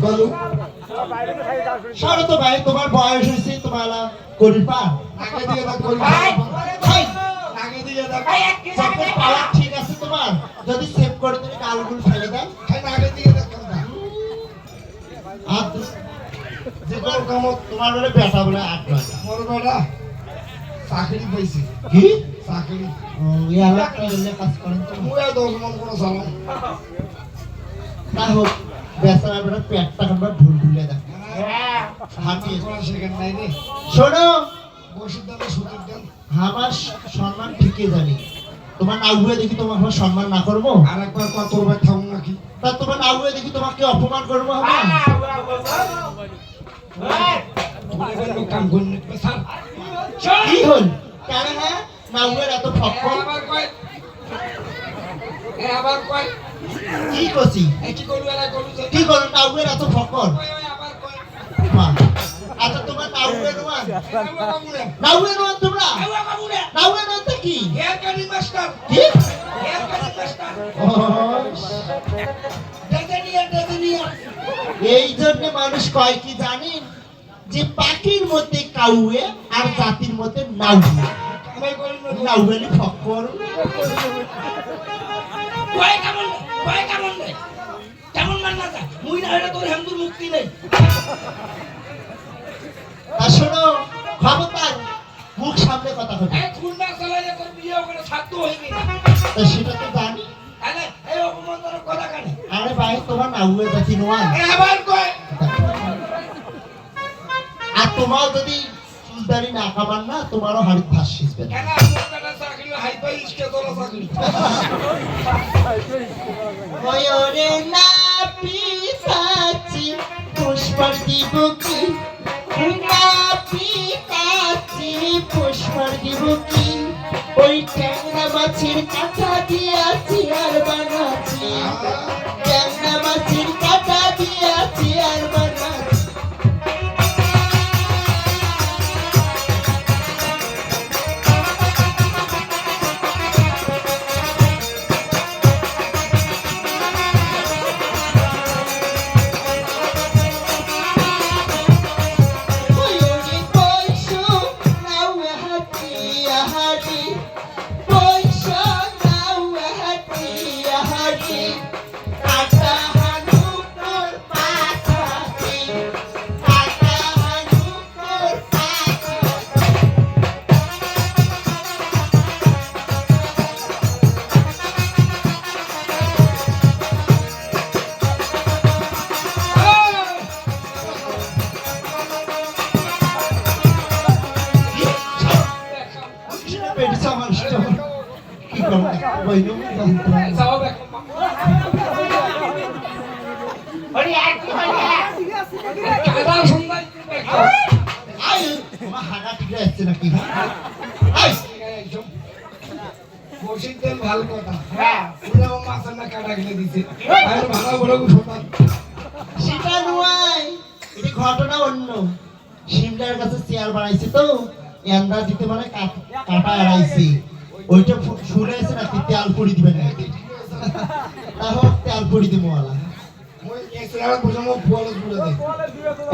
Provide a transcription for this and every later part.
বলো সরো তো ভাই তোমার বয়স হয়েছে তোমার করি পা আগে দিয়ে দাও আগে দিয়ে দাও পাওয়ার ঠিক আছে তোমার? যদি সেভ করে তুমি গালগুলো ফেলে দাও খাই আগে দিয়ে দাও আর যে কোনো কাম তোমার বলে বেটা বলে আট নয়টা মোর বেটা চাকরি পাইছি। কি? চাকরি। ইয়ালা কাজ করেন তো। মুয়া দশ মন কোনো সালাম তা হোক বেচারা বেটা পেটটা কামড়া ঢুল ঢুলে দেখ হাঁটিয়ে সেখানে রে শোনো আমার সম্মান ঠিকই জানি তোমার নাউয়ে দেখি তোমার আমার সম্মান না করব আর একবার কত রুপায় থাকুন নাকি তা তোমার নাউয়ে দেখি তোমাকে অপমান করব কি হল কেন হ্যাঁ নাউয়ের এত আবার কয় আবার কয় কি করছি কি করু এলা করু যে কি করো নাউয়ের এত ফক্কর কয় ওই আবার কয় মা। আচ্ছা তোমার নাউয়ে নোয়ান আবার কামুনে নাউয়ে নোয়ান তোমরা? আবার নোয়ান কি? হেয়ার কাটিং মাস্টার কি? হেয়ার কাটিং মাস্টার ও, দেখে নিয়ে দেখে নিয়ে এই জন্য মানুষ কয় কি জানেন? যে পাখির মধ্যে কাউয়ে আর জাতির মধ্যে নাউয়ে। আমি করি না নাউয়েলি ফক্কর কয় কেমন কয় কেমন রে? কেমন মান না মুই না হলে তোর হিন্দুর মুক্তি নেই। তা শোনো খবরদার মুখ সামনে কথা হবে এই খুলনা চালাইলে তোর বিয়ে ওখানে ছাত্র গেছে সেটা তো জানি। তাহলে এই অপমানজনক কথা কানে? আরে ভাই তোমার কয়? তোমার যদি চুলদারি না খাবার না তোমারও হাড়ি ফাঁস শিখবে না কেন চাকরি হাই ফাই স্টে তোলা চাকরি ময়ূরে না পিতাচি পুষ্পর দিব কি না পিতাচি পুষ্পর দিব কি ওই ট্যাংরা মাছের কাঁচা দিয়াছি আর বানাচ্ছি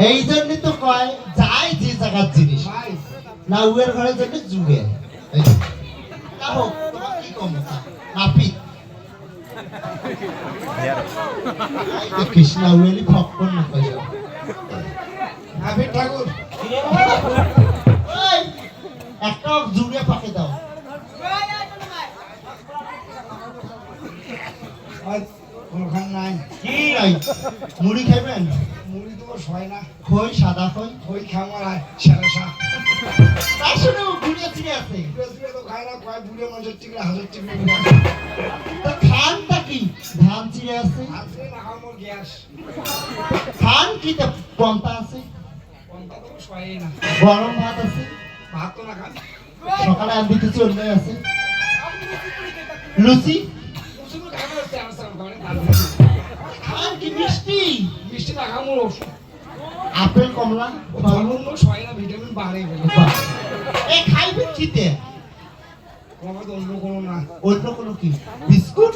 এই জন্য তো কয় যাই যে জায়গার জিনিস। না উয়ের ঘরের জন্য যুগে? নাপিত। কৃষ্ণা উয়েলি না ঠাকুর একটা জুড়ে পাকে দাও আজ ওখান নাই। কি নাই? মুড়ি খাইবেন মুড়ি তো হয় না। খই, সাদা খই ওই খামার আয় সাড়ে সাত তার শুনে ঘুরে ফিরে আছে বেসবে তো খায় না, কয় বুড়ে মানুষের টিকলে হাজার টিকলে তা খানটা কি? ধান চিড়ে আছে? খান কি তা পন্তা আছে? কোনটা তো সয় না। গরম ভাত আছে? ভাত তো না খান। সকালে আন দিতে চলবে আছে লুচি? কি মিষ্টি? মিষ্টি না খামো আপেল কমলা ফল ফলমূল ছয় না ভিটামিন বাড়ে বলে এ খাইবে কিতে বাবা তো অন্য কোনো না। অন্য কোনো কি? বিস্কুট?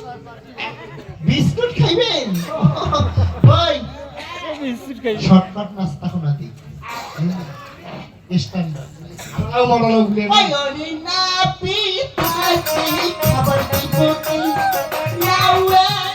বিস্কুট খাইবেন ওই। শর্টকাট নাস্তা কোনা স্ট্যান্ডার্ড আল্লাহ ওরে না পিতাছি খবর দিব কি নাওয়াছি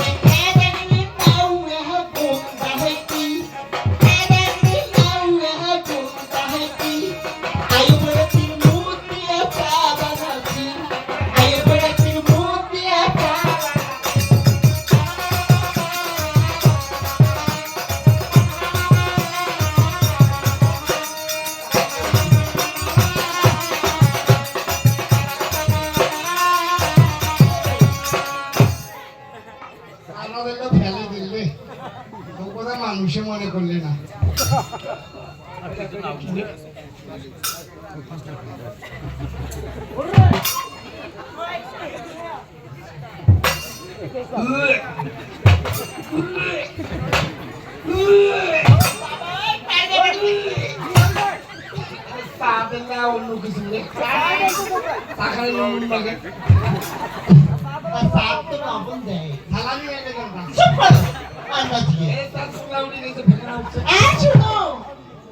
উঠছে এই শুনো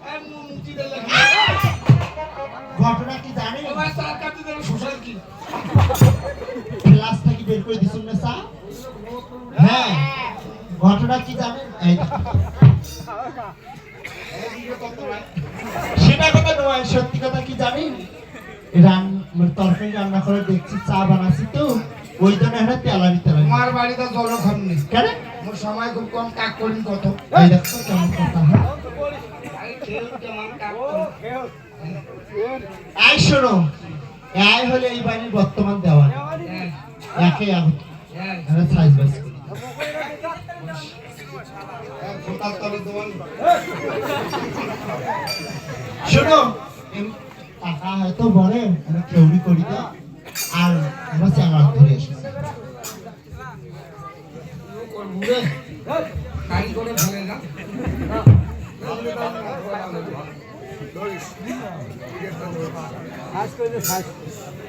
এই মুচি দিলে ঘটনা কি দিলে শোষণ কি ক্লাস থেকে বের করে দিছুন না স্যার হ্যাঁ ঘটনা কি জানেন সেটা কথা নয় সত্যি কথা কি জানেন? রান তরকারি রান্না করে দেখছি চা বানাচ্ছি তো ওই জন্য একটা তেলানি তেলানি আমার বাড়িতে জলক্ষণ নেই। কেন? মোর সময় খুব কম কাক কত। এই দেখো কেমন কথা হ্যাঁ? শোনো এই হলে এই বাড়ির বর্তমান দেওয়ান একে সাইজ করি। ফোটার তলে তোমার শোনো। টাকা হয়তো বলে আমি কেউরি করি তো আর আমরা চ্যাংড়া ধরে এসেছি না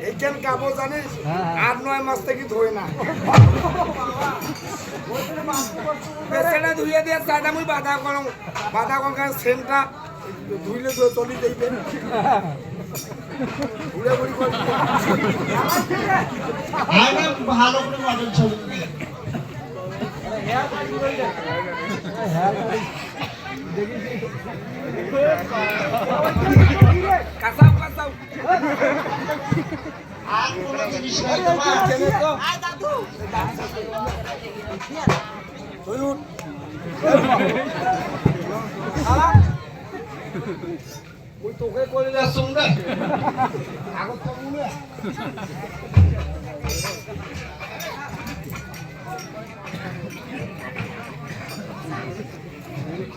এইখান কাবো জানিস? আট নয় মাস থেকে ধোয় না। ধুয়ে দিয়ে চাইটা মুই বাধা করো বাধা করার সেন্টটা ধুইলে তো চলি যাইবে না। ভালো করে মডেল ছবি। কাঁচাও কাঁচাও। আর কোনো জিনিস নাই তোমার। ওই তোকে করে যাচ্ছ আগত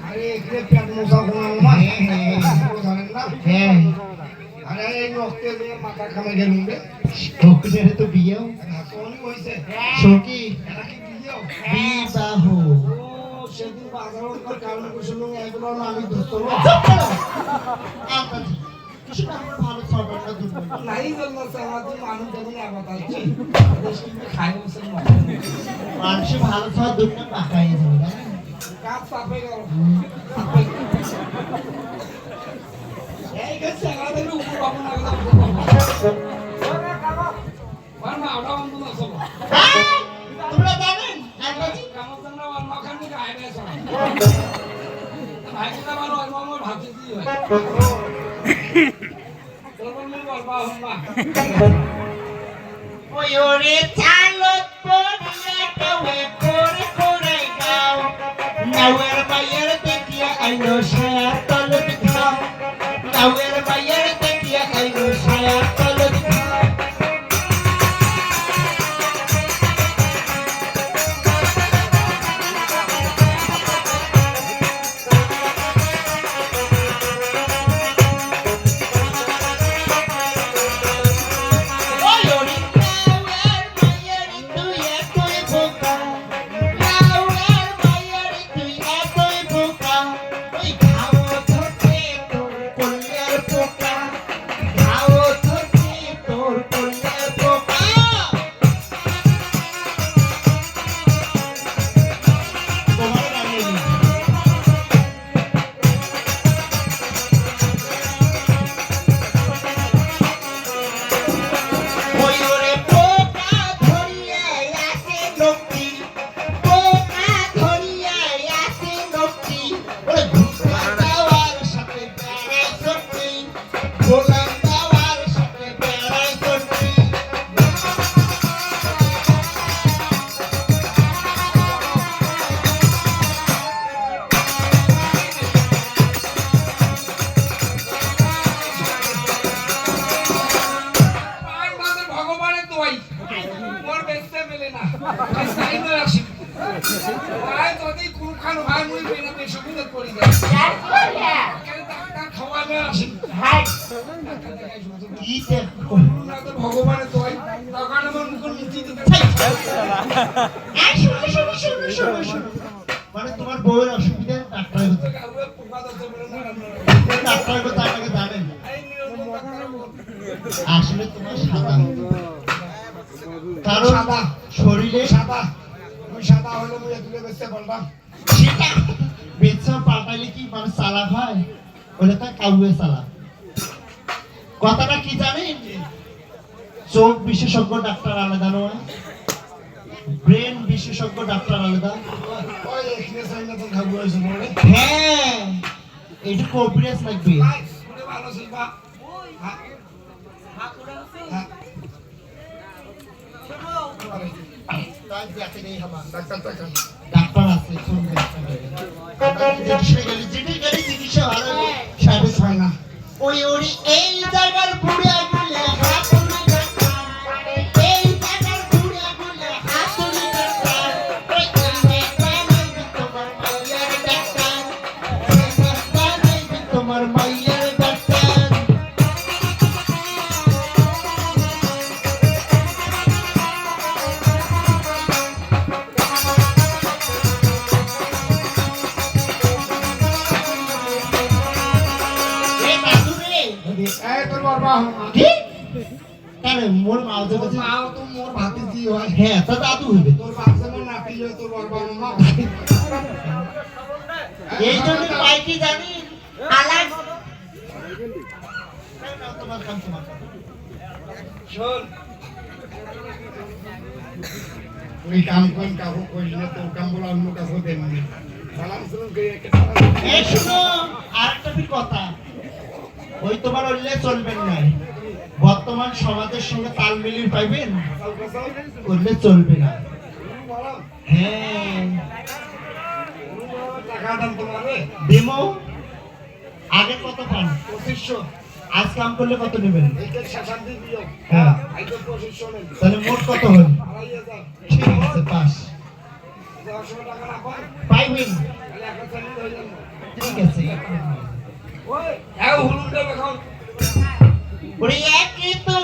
আরে এখানে মোছা কোনো মা জানেন না? হ্যাঁ। আরে এই রক্তে দিয়ে মাথা খামে গেলুম রে। ঠকুনের তো বিয়েও। বিয়েও? বিবাহ। সেদিন উপর কারণ কুশল এগুলো আমি ছটা দুর্বল নাই জন্য আমাদের মানুষ যখন আবাদ আছে খাই বসে মানুষে ভালো ছয় দুর্বল পাকাই যাবে কাপ চাপে গেল এই গেছে আমাদের উপর Thank you. ভগবানের এই শোনো, শোনো, শোনো, শোনো, শোনো। মানে তোমার বউয়ের অসুবিধা? ডাক্তার ডাক্তার কথা আপনাকে জানেন। আসলে তোমার সাদা কারণ শরীরে সাদা। মুই সাদা হলে মুই তুলে বেচতে বলতাম বেচা পাল্টাইলে কি মানে চালাক হয়? ওটা তো কাউয়ে চালাক কথাটা কি জানেন? চোখ বিশেষজ্ঞ ডাক্তার আলাদা নয় ব্রেন বিশেষজ্ঞ ডাক্তার আলাদা। ওই হ্যাঁ এটা কোঅপারেট লাগবে। ভাই ভালো শিল্পা হ্যাঁ হ্যাঁ তাই দেখে নেই আমার ডাক্তার আছে চিকিৎসা ভালো ওই ওই এই জায়গার পুড়ে কি জানি ওই কাম কোন কাকু কইলি না তোর কাম বলা অন্য কাকু দেননি সালাম সালাম করে একটা এই শুনো আরেকটা কি কথা। ওই তোমার উল্লে চলবেন না বর্তমান সমাজের সঙ্গে তাল মিলিয়ে পাইবেন? করলে চলবে না। হ্যাঁ। টাকা তোমারে ডেমো আগে কত পান? পঁচিশশো। আজ কাম করলে কত নেবেন? হ্যাঁ। তাহলে মোট কত হল? ঠিক আছে পাস। টাকা না পাই পাইবেন ঠিক আছে ওই হ্যাঁ হুলুটা দেখাও ওরে একই তো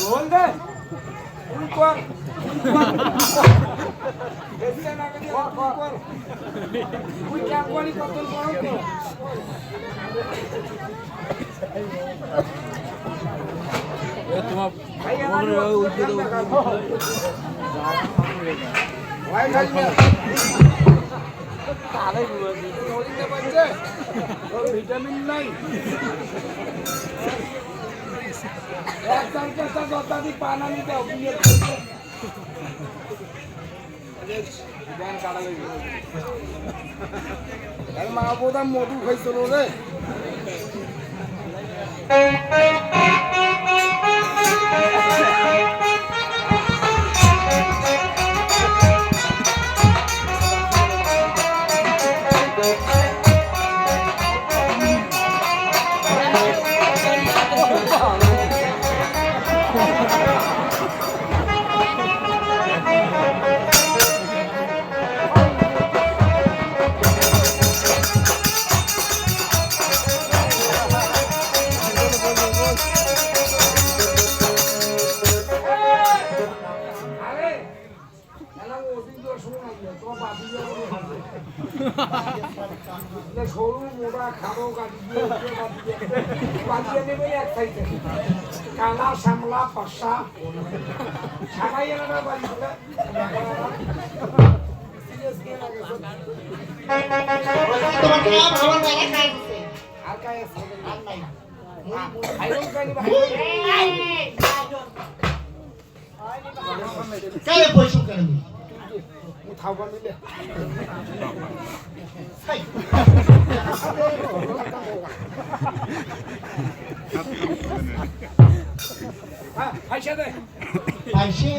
রোল দে কর। ভাই। আমার উঠে দাও ভাই ভাই নদীতে পাচ্ছে ওর তোমার কাম আমার মেলা কাজ আছে আর কাজ আছে আর নাই হাইরন কাজ কালে পয়সা কেন খাবার নিলে ছাই হ্যাঁ পয়সা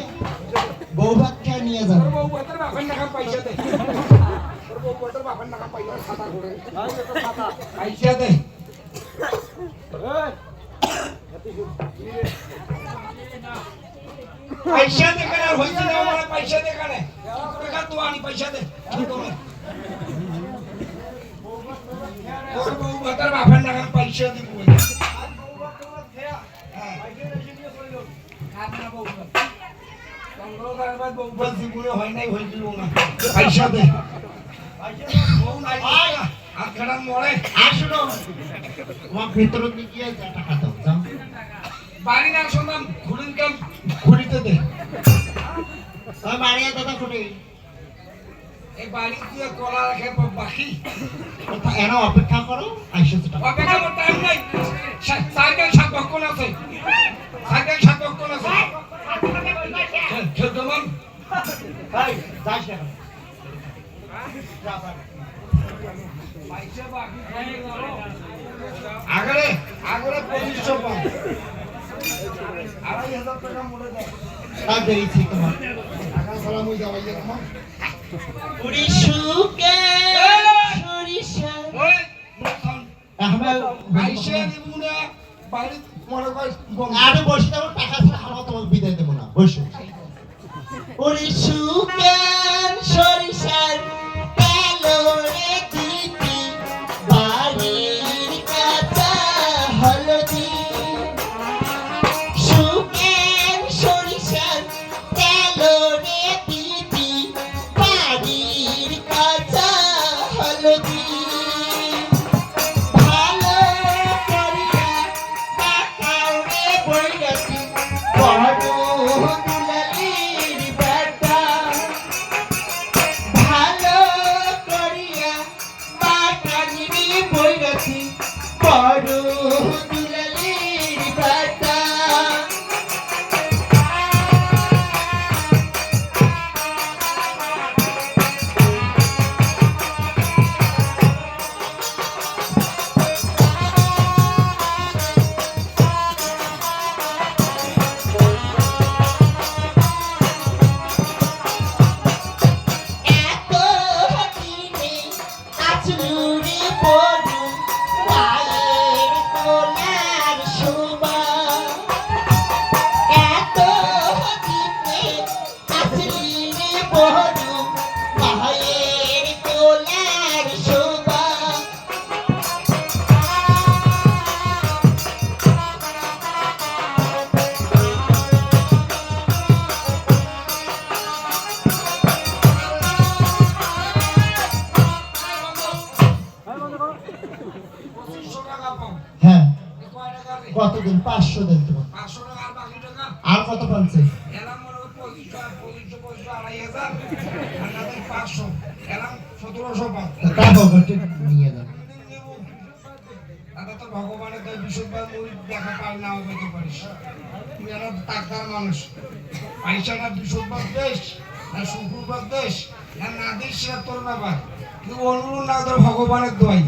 দে পাইছে বউ ভাত খেয়ে নিয়ে যান তোর বউ বাতের বাপের টাকা পয়সা দে তোর বউ বাতের বাপের টাকা পয়সা খাতা করে পয়সা দে পয়সা দে কেন হইছে না আমার পয়সা দে কেন টাকা তো আনি পয়সা দে তোর বউ বাতের বাপের টাকা পয়সা দিব পয়সা দে হাত খারাপ মরে। আর শুনো তোমার ভেতরে নিয়ে গিয়ে যা টাকা দাও যাও। বাড়ি না শুনলাম ঘুরিন কাম খুঁড়িতে দে। ওই দাদা খুঁড়ি এই বাড়ি দিয়ে কলা রাখে বাকি। এরা অপেক্ষা করো আইসো অপেক্ষা করতে টাইম নাই। সাইকেল সাত বক্ষণ আছে। সাইকেল সাত বক্ষণ আছে। খেলতেমান ভাই যাস না যা যা। আগরে আগরে পঁচিশশো আড়াই হাজার টাকা মনে দেয় আর বেরিয়েছি তোমার। টাকা ছাড়া মুই যাওয়াই তোমার। উড়িশুকে সরিষা। ওই আমার আইসে দিব না বাড়ি মনে কর আরে বসে যাব টাকা ছাড়া হারা তোমাকে বিদায় দেবো না। বসো। উড়িশুকেন সরিষার কালো একটা ডাক্তার মানুষ। পয়সাটা দেশ? না শুক্রবার দেশ? না না সেটা তোর ব্যাপার কিন্তু অনুরূপ না তোর ভগবানের দোয়াই?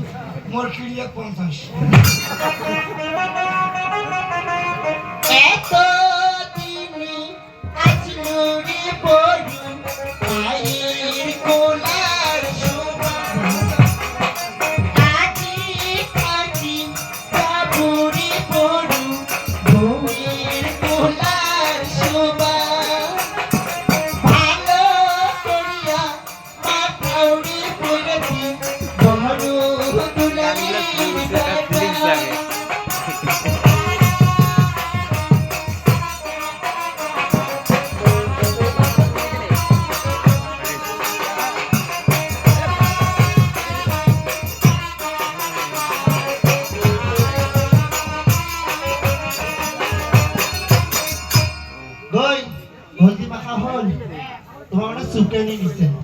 মোর কিড়িয়ে পঞ্চাশ। এত দিনে আসলো রে তোমার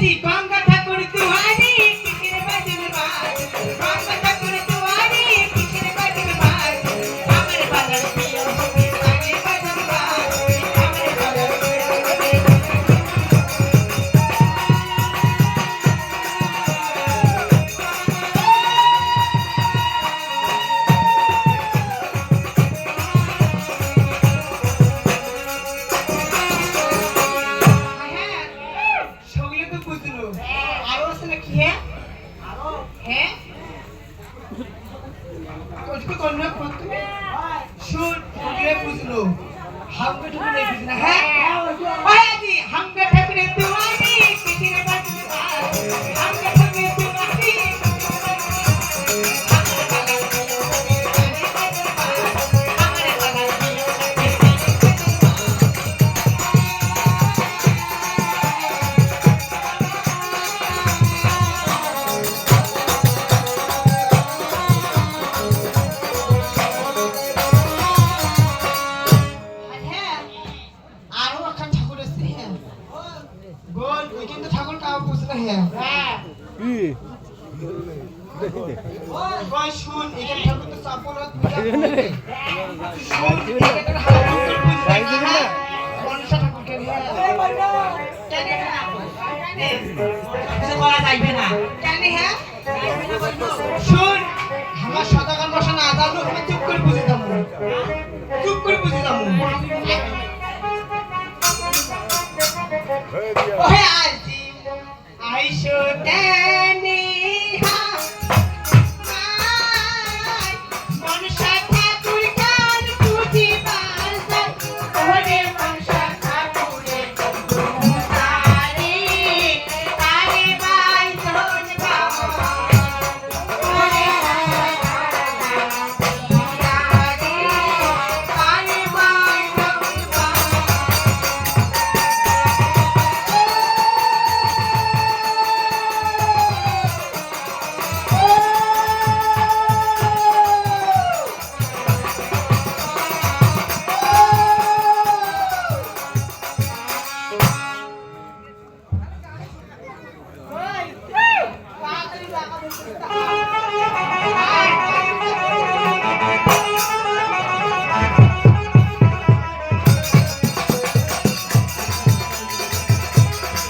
Eddie, banga.